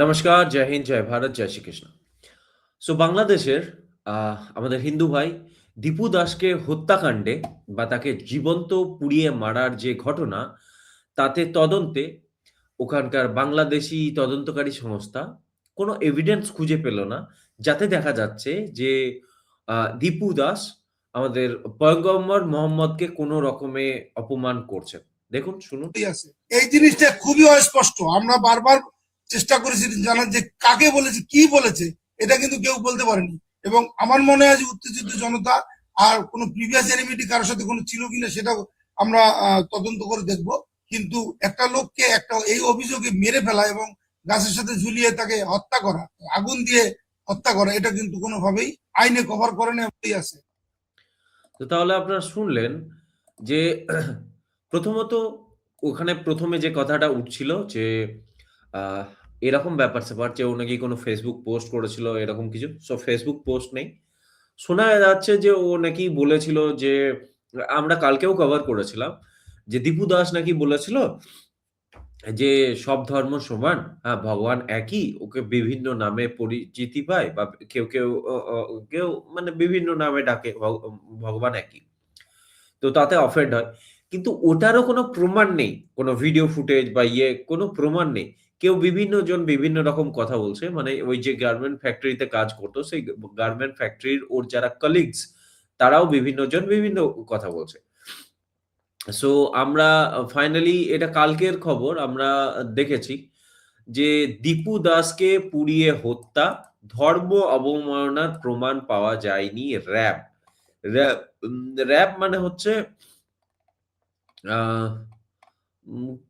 নমস্কার, জয় হিন্দ, জয় ভারত, জয় শ্রীকৃষ্ণ। সো বাংলাদেশের আমাদের হিন্দু ভাই দীপু দাসকে হত্যাকাণ্ডে বা তাকে জীবন্ত পুড়িয়ে মারার যে ঘটনা, তাতে তদন্তে ওখানকার বাংলাদেশী তদন্তকারী সংস্থা কোনো এভিডেন্স খুঁজে পেল না। যাতে দেখা যাচ্ছে যে দীপু দাস আমাদের পয়গম্বর মোহাম্মদকে কোনো রকমে অপমান করছে দেখুন, শুনুন। এই জিনিসটা খুবই অস্পষ্ট আমরা বারবার চেষ্টা করেছি জানার যে কাকে বলেছে, কি বলেছে, এটা কিন্তু কেউ বলতে পারেনি। এবং আমার মনে হয় যে উত্তেজিত জনতা আর কোনো প্রিভিয়াস এনিমিটি কারোর সাথে কোনো ছিল কিনা সেটা আমরা তদন্ত করে দেখব। কিন্তু একটা লোককে একটা, এই অভিযোগে মেরে ফেলা এবং গাছের সাথে ঝুলিয়ে তাকে হত্যা করা, আগুন দিয়ে হত্যা করা, এটা কিন্তু কোনোভাবেই আইনে কভার করে না আছে। তো তাহলে আপনারা শুনলেন যে, প্রথমত ওখানে প্রথমে যে কথাটা উঠছিল যে এরকম ব্যাপার স্যাপার। যে ও নাকি কোনো ফেসবুক পোস্ট করেছিল, এরকম কিছু। সো ফেসবুক পোস্ট নেই। শোনা যাচ্ছে যে ও নাকি বলেছিল যে, আমরা কালকেও কভার করেছিলাম। যে দীপু দাস নাকি বলেছিল যে, সব ধর্ম সমান। হ্যাঁ ভগবান একই। ওকে বিভিন্ন নামে পরিচিতি পায় বা কেউ কেউ কেউ মানে বিভিন্ন নামে ডাকে, ভগ- ভগবান একই। তো তাতে অফেন্ড হয়। কিন্তু ওটারও কোনো প্রমাণ নেই, কোনো ভিডিও ফুটেজ বা ইয়ে কোনো প্রমাণ নেই। কেউ বিভিন্ন জন বিভিন্ন রকম কথা বলছে মানে ওই যে গার্মেন্ট ফ্যাক্টরিতে কাজ করতো, সেই গার্মেন্ট ফ্যাক্টরির ওর যারা কলিগস তারাও বিভিন্ন জন বিভিন্ন কথা বলছে। সো আমরা ফাইনালি এটা কালকের খবর, আমরা দেখেছি যে দীপু দাসকে পুড়িয়ে হত্যা, ধর্ম অবমাননার প্রমাণ পাওয়া যায়নি র্যাব। র্যাব মানে হচ্ছে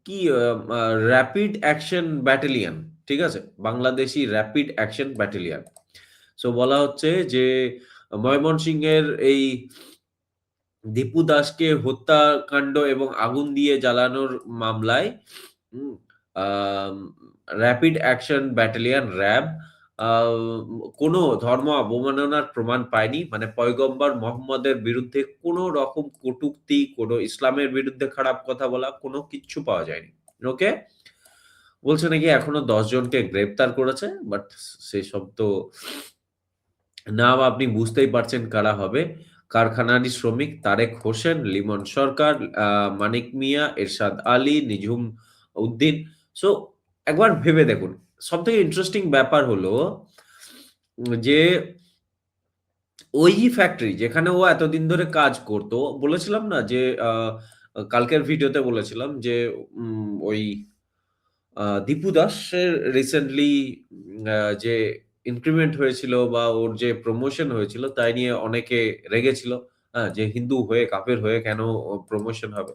কি র্যাপিড অ্যাকশন ব্যাটালিয়ন ঠিক আছে? Bangladeshi rapid action battalion so বলা হচ্ছে যে, ময়মনসিংহের এই দীপু দাসকে হত্যাকাণ্ড এবং আগুন দিয়ে জ্বালানোর মামলায় র্যাপিড অ্যাকশন ব্যাটালিয়ন র্যাব কোনো ধর্ম অবমাননার প্রমাণ পায়নি। মানে পয়গম্বর মোহাম্মদের বিরুদ্ধে কোনো রকম কটূক্তি, কোনো ইসলামের বিরুদ্ধে খারাপ কথা বলা, কোনো কিচ্ছু পাওয়া যায়নি। ওকে বলছে নাকি এখনও জনকে গ্রেপ্তার করেছে বাট সেসব তো নাম আপনি বুঝতেই পারছেন কারা হবে। কারখানারি শ্রমিক তারেক হোসেন, লিমন সরকার মানিক মিয়া, এরশাদ আলী, নিঝুম উদ্দিন। সো একবার ভেবে দেখুন। সব থেকে ইন্টারেস্টিং ব্যাপার হলো যে ওই ফ্যাক্টরি যেখানে ও এতদিন ধরে কাজ করতো, বলেছিলাম না যে কালকের ভিডিওতে বলেছিলাম যে ওই দীপু দাসের রিসেন্টলি যে ইনক্রিমেন্ট হয়েছিল বা ওর যে প্রমোশন হয়েছিল, তাই নিয়ে অনেকে রেগেছিল। হ্যাঁ যে হিন্দু হয়ে, কাফের হয়ে কেন প্রমোশন হবে?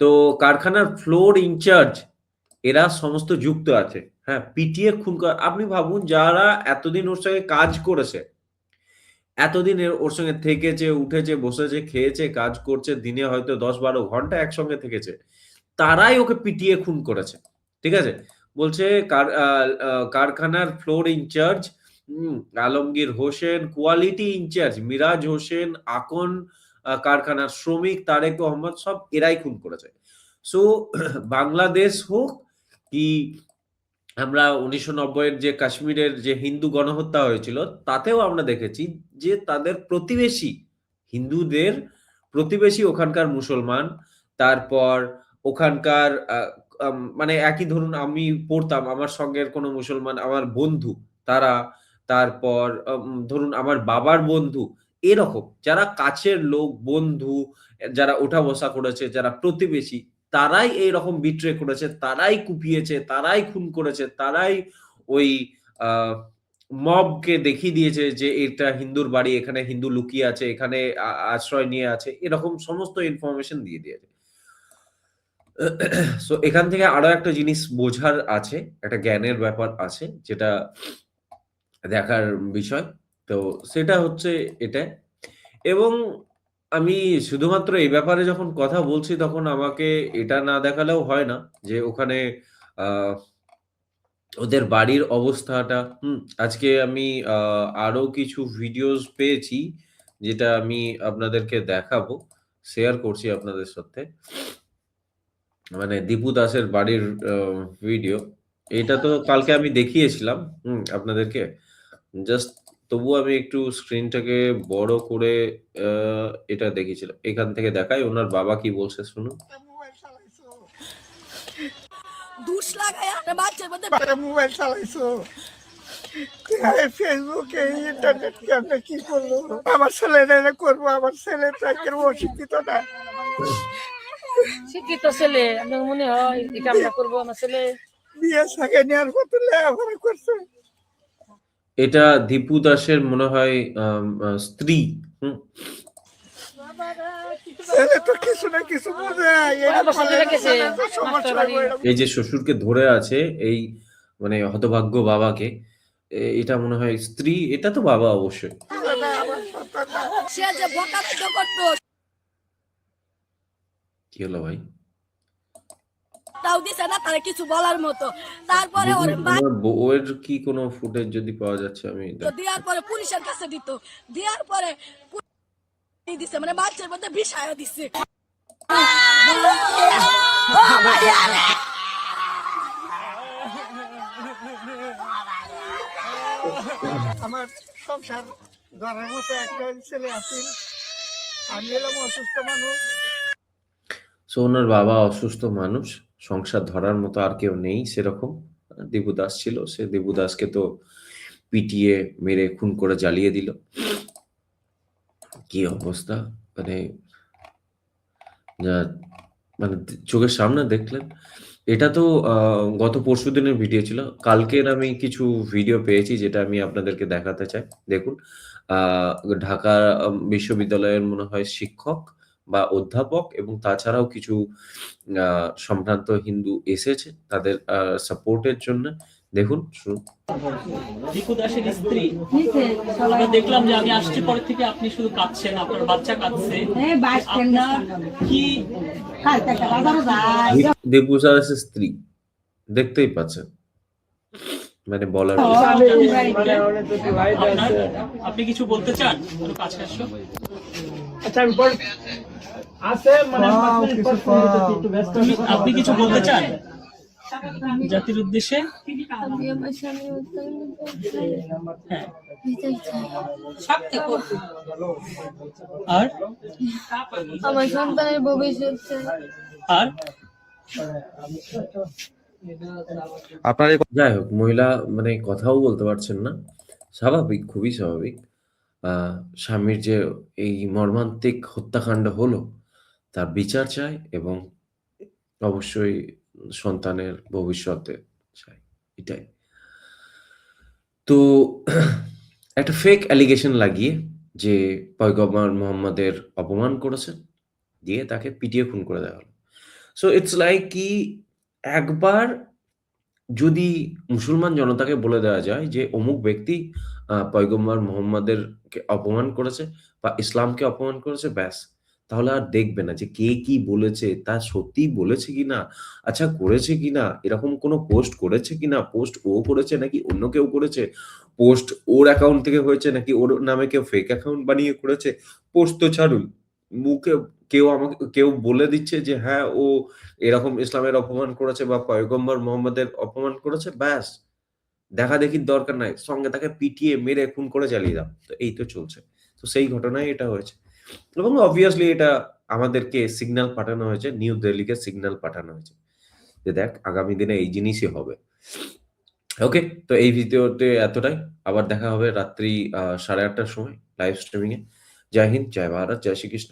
তো কারখানার ফ্লোর ইনচার্জ এরা সমস্ত যুক্ত আছে। হ্যাঁ পিটিএ খুন করা- আপনি ভাবুন, যারা এতদিন ওর সঙ্গে কাজ করেছে, এতদিন ওর সঙ্গে থেকেছে, উঠেছে, বসেছে, খেয়েছে, কাজ করছে, দিনে হয়তো দশ বারো ঘণ্টা একসঙ্গে থেকেছে, তারাই ওকে পিটিয়ে খুন করেছে। ঠিক আছে? বলছে কারখানার floor incharge Alamgir Hossain quality incharge Miraj Hossain, Akon কারখানার শ্রমিক, তারেক মোহাম্মদ সব এরাই খুন করেছে। সো বাংলাদেশ হোক কি আমরা উনিশশো নব্বইয়ের যে কাশ্মীরের যে হিন্দু গণহত্যা হয়েছিল, তাতেও আমরা দেখেছি যে তাদের প্রতিবেশী হিন্দুদের প্রতিবেশী ওখানকার মুসলমান, তারপর ওখানকার মানে একই ধরুন আমি পড়তাম, আমার সঙ্গের কোনো মুসলমান, আমার বন্ধু, তারা, তারপর ধরুন আমার বাবার বন্ধু, এরকম যারা কাছের লোক, বন্ধু, যারা ওঠা বসা করেছে, যারা প্রতিবেশী তারাই এই রকম বিট্রে করেছে, তারাই কুপিয়েছে, তারাই খুন করেছে, তারাই ওই মবকে দেখিয়ে দিয়েছে যে এটা হিন্দুর বাড়ি, এখানে হিন্দু লুকিয়ে আছে, এখানে আশ্রয় নিয়ে আছে, এরকম সমস্ত ইনফরমেশন দিয়ে দিয়েছে। সো এখান থেকে আরও একটা জিনিস বোঝার আছে, একটা জ্ঞানের ব্যাপার আছে, যেটা দেখার বিষয়। তো সেটা হচ্ছে এটা। এবং আমি শুধুমাত্র এই ব্যাপারে যখন কথা বলছি তখন আমাকে এটা না দেখালেও হয় না যে ওখানে ওদের বাড়ির অবস্থাটা হুম আজকে আমি আরও কিছু ভিডিওস পেয়েছি যেটা আমি আপনাদেরকে দেখাবো শেয়ার করছি আপনাদের সাথে মানে দীপু দাসের বাড়ির ভিডিও এটা তো কালকে আমি দেখিয়েছিলাম হুম, আপনাদেরকে। জাস্ট তবুও আমি একটু স্ক্রিনটাকে বড় করে এটা দেখিয়েছিলাম। এখান থেকে দেখাই ওনার বাবা কি বলছে শুনুন। মোবাইল চালাইছো দুষ লাগায় বাচ্চার মধ্যে মোবাইল চালাইছো। ফেসবুকে ইন্টারনেট কেমনে কি করল? আমার ছেলে এটা করব আমার ছেলে চাকরির অশিক্ষিত না। শিক্ষিত ছেলে আপনার মনে হয় এই কামটা করব আমার ছেলে? বিয়ে সাকে নেওয়ার মতো লেখাপড়া করছে। এটা দীপু দাসের মনে হয় স্ত্রী। এই যে শ্বশুরকে ধরে আছে এই মানে হতভাগ্য বাবাকে এটা মনে হয় স্ত্রী এটা তো বাবা অবশ্যই। কি হলো ভাই? তাও দিছে না তারা কিছু বলার মতো। তারপরে ওর দেখুন, মা বউয়ের কি কোনো ফুটেজ যদি পাওয়া যাচ্ছে আমি তো দেওয়ার পরে পুলিশের কাছে দিত। দেওয়ার পরে দিছে মানে বাচ্চার মধ্যে বিষয় দিছে। আমার সংসার ধরার মতো একটা ছেলে আছে। আমি এলাম অসুস্থ মানুষ। সো ওনার বাবা অসুস্থ মানুষ? সংসার ধরার মতো আর কেউ নেই সেরকম। দেবু দাস ছিল, সে দেবুদাসকে তো পিটিয়ে, মেরে, খুন করে জ্বালিয়ে দিল। কি অবস্থা? মানে মানে চোখের সামনে দেখলেন। এটা তো গত পরশু দিনের ভিডিও ছিল। কালকের আমি কিছু ভিডিও পেয়েছি যেটা আমি আপনাদেরকে দেখাতে চাই। দেখুন ঢাকা বিশ্ববিদ্যালয়ের মনে হয় শিক্ষক। বা অধ্যাপক এবং তাছাড়াও কিছু আহ, সম্ভ্রান্ত হিন্দু এসেছে তাদের সাপোর্টের জন্য। দেখুন শুনুন। দীপু দাসের স্ত্রী। আমরা দেখলাম যে আমি আসছি পরে থেকে আপনি শুধু কাঁদছেন আপনার বাচ্চা কাঁদছে। কি দীপু দাসের স্ত্রী। দেখতেই পাচ্ছেন। মানে বলার আপনি কিছু বলতে চান? একটু কাছে আসো তুমি- আপনি কিছু বলতে চান? জাতির উদ্দেশ্যে? আর? আমার সন্তানের ভবিষ্যৎ আর? আপনার যাই হোক মহিলা মানে কথাও বলতে পারছেন না। স্বাভাবিক খুবই স্বাভাবিক। আহ, স্বামীর যে এই মর্মান্তিক হত্যাকাণ্ড হলো তার বিচার চাই এবং অবশ্যই সন্তানের ভবিষ্যতে চাই, এটাই। তো একটা ফেক অ্যালিগেশন লাগিয়ে যে পয়গম্বর মোহাম্মদের অপমান করেছেন, দিয়ে তাকে পিটিয়ে খুন করে দেওয়া হলো। সো ইটস লাইক কি একবার যদি মুসলমান জনতাকে বলে দেওয়া যায় যে অমুক ব্যক্তি পয়গম্বর মোহাম্মদেরকে অপমান করেছে বা ইসলামকে অপমান করেছে, ব্যাস। তাহলে আর দেখবে না যে কে কি বলেছে, তা সত্যি বলেছে কিনা আচ্ছা করেছে কিনা এরকম কোনো পোস্ট করেছে কিনা পোস্ট ও করেছে নাকি অন্য কেউ করেছে পোস্ট ওর অ্যাকাউন্ট থেকে হয়েছে নাকি ওর নামে কেউ ফেক অ্যাকাউন্ট বানিয়ে করেছে পোস্ট তো ছাড়ুন, মুখে কেউ আমাকে, কেউ বলে দিচ্ছে যে হ্যাঁ ও এরকম ইসলামের অপমান করেছে বা পয়গম্বর মোহাম্মদের অপমান করেছে, ব্যাস, দেখা দেখির দরকার নাই, সঙ্গে তাকে পিটিয়ে মেরে খুন করে চালিয়ে দাও, তো এই তো চলছে, তো সেই ঘটনায় এটা হয়েছে। এবং অবভিয়াসলি এটা আমাদেরকে সিগন্যাল পাঠানো হয়েছে নিউ দিল্লিকে সিগন্যাল পাঠানো হয়েছে। যে দেখ, আগামী দিনে এই জিনিসই হবে। ওকে তো এই ভিডিওতে এতটাই। আবার দেখা হবে রাত্রি সাড়ে আটটার সময় লাইভ স্ট্রিমিং এ জয় হিন্দ, জয় ভারত, জয় শ্রীকৃষ্ণ।